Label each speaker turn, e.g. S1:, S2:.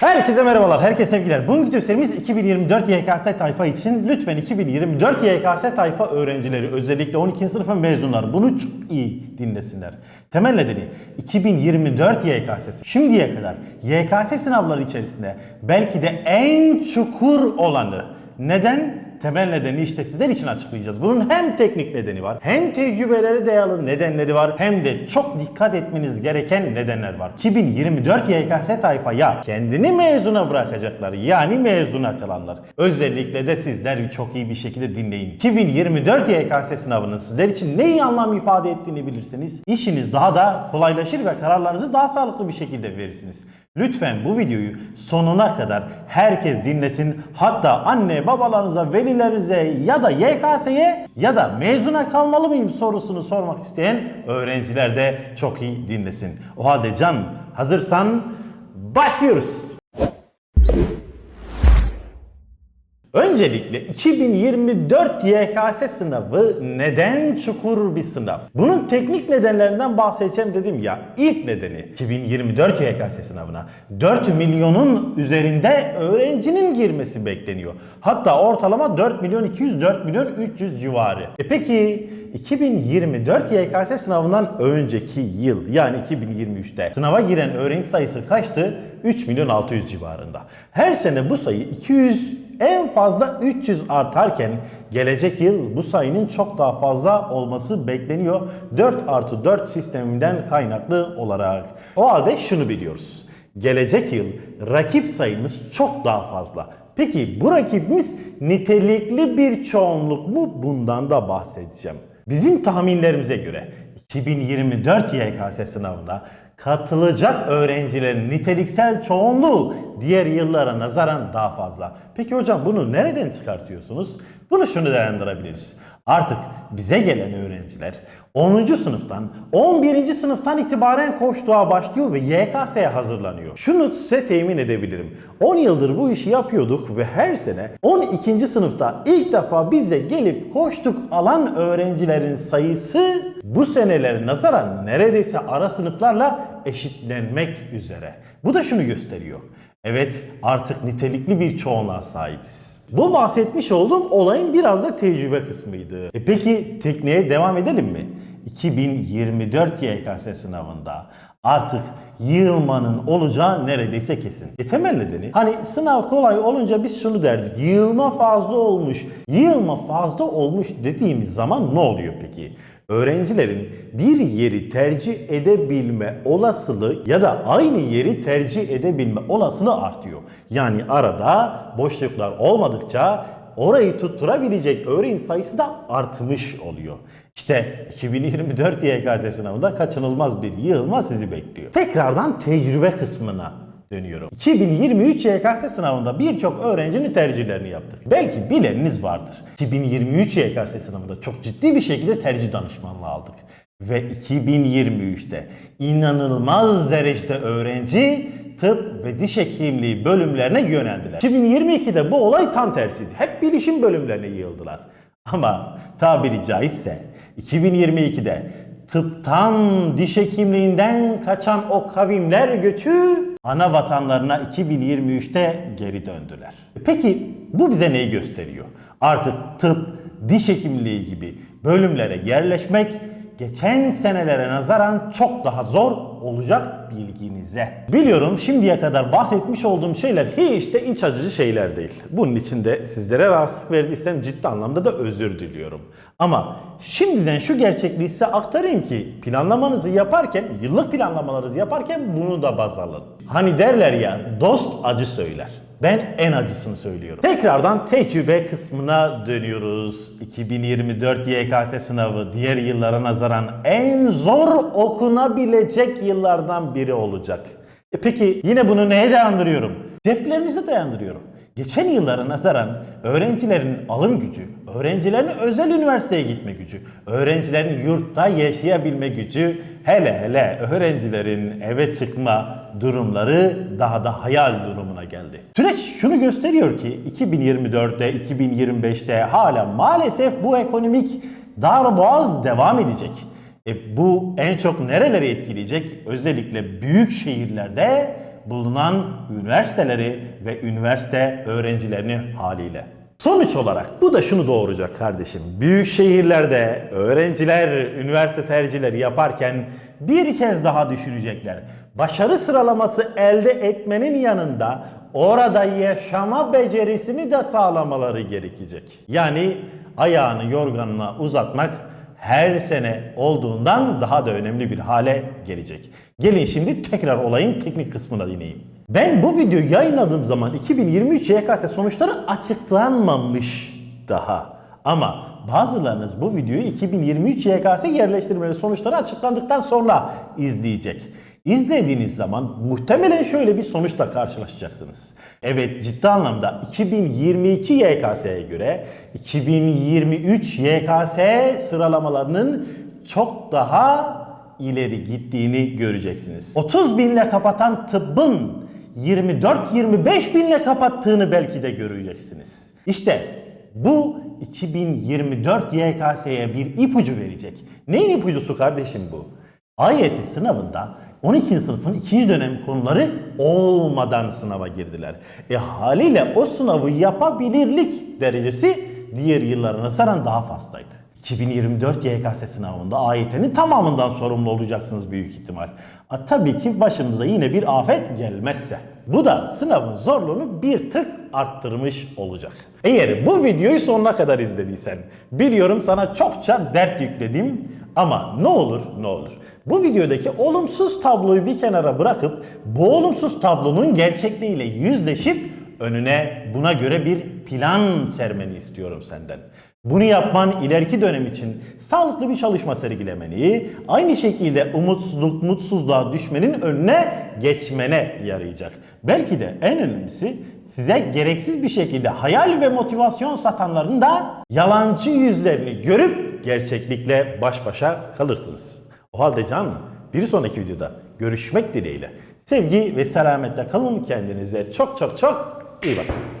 S1: Herkese merhabalar, herkese sevgiler. Bugünkü gösterimiz 2024 YKS tayfa için. Lütfen 2024 YKS tayfa öğrencileri, özellikle 12. sınıfın mezunları bunu çok iyi dinlesinler. Temel nedeni 2024 YKS'si. Şimdiye kadar YKS sınavları içerisinde belki de en çukur olanı. Neden? Temel nedeni işte sizler için açıklayacağız. Bunun hem teknik nedeni var, hem tecrübeleri dayalı nedenleri var, hem de çok dikkat etmeniz gereken nedenler var. 2024 YKS tayfa ya kendini mezuna bırakacaklar yani mezuna kalanlar. Özellikle de sizler çok iyi bir şekilde dinleyin. 2024 YKS sınavının sizler için neyi anlam ifade ettiğini bilirseniz işiniz daha da kolaylaşır ve kararlarınızı daha sağlıklı bir şekilde verirsiniz. Lütfen bu videoyu sonuna kadar herkes dinlesin. Hatta anne babalarınıza, velilerinize ya da YKS'ye ya da mezuna kalmalı mıyım sorusunu sormak isteyen öğrenciler de çok iyi dinlesin. O halde Can hazırsan başlıyoruz. Öncelikle 2024 YKS sınavı neden çukur bir sınav? Bunun teknik nedenlerinden bahsedeceğim dedim ya. İlk nedeni 2024 YKS sınavına 4 milyonun üzerinde öğrencinin girmesi bekleniyor. Hatta ortalama 4 milyon 200 4 milyon 300 civarı. E peki 2024 YKS sınavından önceki yıl yani 2023'te sınava giren öğrenci sayısı kaçtı? 3 milyon 600 civarında. Her sene bu sayı 200 en fazla 300 artarken gelecek yıl bu sayının çok daha fazla olması bekleniyor 4 artı 4 sisteminden kaynaklı olarak. O halde şunu biliyoruz. Gelecek yıl rakip sayımız çok daha fazla. Peki bu rakibimiz nitelikli bir çoğunluk mu? Bundan da bahsedeceğim. Bizim tahminlerimize göre 2024 YKS sınavına katılacak öğrencilerin niteliksel çoğunluğu diğer yıllara nazaran daha fazla. Peki hocam bunu nereden çıkartıyorsunuz? Bunu şunu değerlendirebiliriz. Artık bize gelen öğrenciler 10. sınıftan 11. sınıftan itibaren koştuğa başlıyor ve YKS'ye hazırlanıyor. Şunu size temin edebilirim. 10 yıldır bu işi yapıyorduk ve her sene 12. sınıfta ilk defa bize gelip koştuk alan öğrencilerin sayısı bu senelere nazaran neredeyse ara sınıflarla eşitlenmek üzere. Bu da şunu gösteriyor. Evet artık nitelikli bir çoğunluğa sahibiz. Bu bahsetmiş olduğum olayın biraz da tecrübe kısmıydı. E peki tekneye devam edelim mi? 2024 YKS sınavında artık yığılmanın olacağı neredeyse kesin. E temel nedeni hani sınav kolay olunca biz şunu derdik. Yığılma fazla olmuş. Yığılma fazla olmuş dediğimiz zaman ne oluyor peki? Öğrencilerin bir yeri tercih edebilme olasılığı ya da aynı yeri tercih edebilme olasılığı artıyor. Yani arada boşluklar olmadıkça orayı tutturabilecek öğrenci sayısı da artmış oluyor. İşte 2024 YKS sınavında kaçınılmaz bir yığılma sizi bekliyor. Tekrardan tecrübe kısmına dönüyorum. 2023 YKS sınavında birçok öğrencinin tercihlerini yaptık. Belki bileniniz vardır. 2023 YKS sınavında çok ciddi bir şekilde tercih danışmanlığı aldık. Ve 2023'te inanılmaz derecede öğrenci tıp ve diş hekimliği bölümlerine yöneldiler. 2022'de bu olay tam tersiydi. Hep bilişim bölümlerine yığıldılar. Ama tabiri caizse 2022'de tıptan diş hekimliğinden kaçan o kavimler göçü ana vatanlarına 2023'te geri döndüler. Peki bu bize neyi gösteriyor? Artık tıp, diş hekimliği gibi bölümlere yerleşmek geçen senelere nazaran çok daha zor olacak bilginize. Biliyorum şimdiye kadar bahsetmiş olduğum şeyler hiç de iç acıcı şeyler değil. Bunun için de sizlere rahatsızlık verdiysem ciddi anlamda da özür diliyorum. Ama şimdiden şu gerçekliği size aktarayım ki planlamanızı yaparken, yıllık planlamalarınızı yaparken bunu da baz alın. Hani derler ya dost acı söyler. Ben en acısını söylüyorum. Tekrardan tecrübe kısmına dönüyoruz. 2024 YKS sınavı diğer yıllara nazaran en zor okunabilecek yıllardan biri olacak. E peki yine bunu neye dayandırıyorum? Ceplerinize dayandırıyorum. Geçen yıllara nazaran öğrencilerin alım gücü, öğrencilerin özel üniversiteye gitme gücü, öğrencilerin yurtta yaşayabilme gücü, hele hele öğrencilerin eve çıkma durumları daha da hayal durumuna geldi. Süreç şunu gösteriyor ki 2024'te, 2025'te hala maalesef bu ekonomik darboğaz devam edecek. E bu en çok nereleri etkileyecek? Özellikle büyük şehirlerde bulunan üniversiteleri ve üniversite öğrencilerini haliyle. Sonuç olarak bu da şunu doğuracak kardeşim. Büyük şehirlerde öğrenciler üniversite tercihleri yaparken bir kez daha düşünecekler. Başarı sıralaması elde etmenin yanında orada yaşama becerisini de sağlamaları gerekecek. Yani ayağını yorganına uzatmak her sene olduğundan daha da önemli bir hale gelecek. Gelin şimdi tekrar olayın teknik kısmına dineyim. Ben bu videoyu yayınladığım zaman 2023 YKS sonuçları açıklanmamış daha. Ama bazılarınız bu videoyu 2023 YKS yerleştirmeli sonuçları açıklandıktan sonra izleyecek. İzlediğiniz zaman muhtemelen şöyle bir sonuçla karşılaşacaksınız. Evet ciddi anlamda 2022 YKS'ye göre 2023 YKS sıralamalarının çok daha ileri gittiğini göreceksiniz. 30 binle kapatan tıbbın 24-25 binle kapattığını belki de göreceksiniz. İşte bu 2024 YKS'ye bir ipucu verecek. Neyin ipucusu kardeşim bu? AYT sınavında 12. sınıfın ikinci dönem konuları olmadan sınava girdiler. E haliyle o sınavı yapabilirlik derecesi diğer yıllara nazaran daha fazlaydı. 2024 YKS sınavında AYT'nin tamamından sorumlu olacaksınız büyük ihtimal. A, tabii ki başımıza yine bir afet gelmezse. Bu da sınavın zorluğunu bir tık arttırmış olacak. Eğer bu videoyu sonuna kadar izlediysen biliyorum sana çokça dert yükledim ama ne olur ne olur. Bu videodaki olumsuz tabloyu bir kenara bırakıp bu olumsuz tablonun gerçekliğiyle yüzleşip önüne buna göre bir plan sermeni istiyorum senden. Bunu yapman ileriki dönem için sağlıklı bir çalışma sergilemeni, aynı şekilde umutsuzluk, mutsuzluğa düşmenin önüne geçmene yarayacak. Belki de en önemlisi size gereksiz bir şekilde hayal ve motivasyon satanların da yalancı yüzlerini görüp gerçeklikle baş başa kalırsınız. O halde canım bir sonraki videoda görüşmek dileğiyle. Sevgi ve selametle kalın kendinize çok çok çok iyi bakın.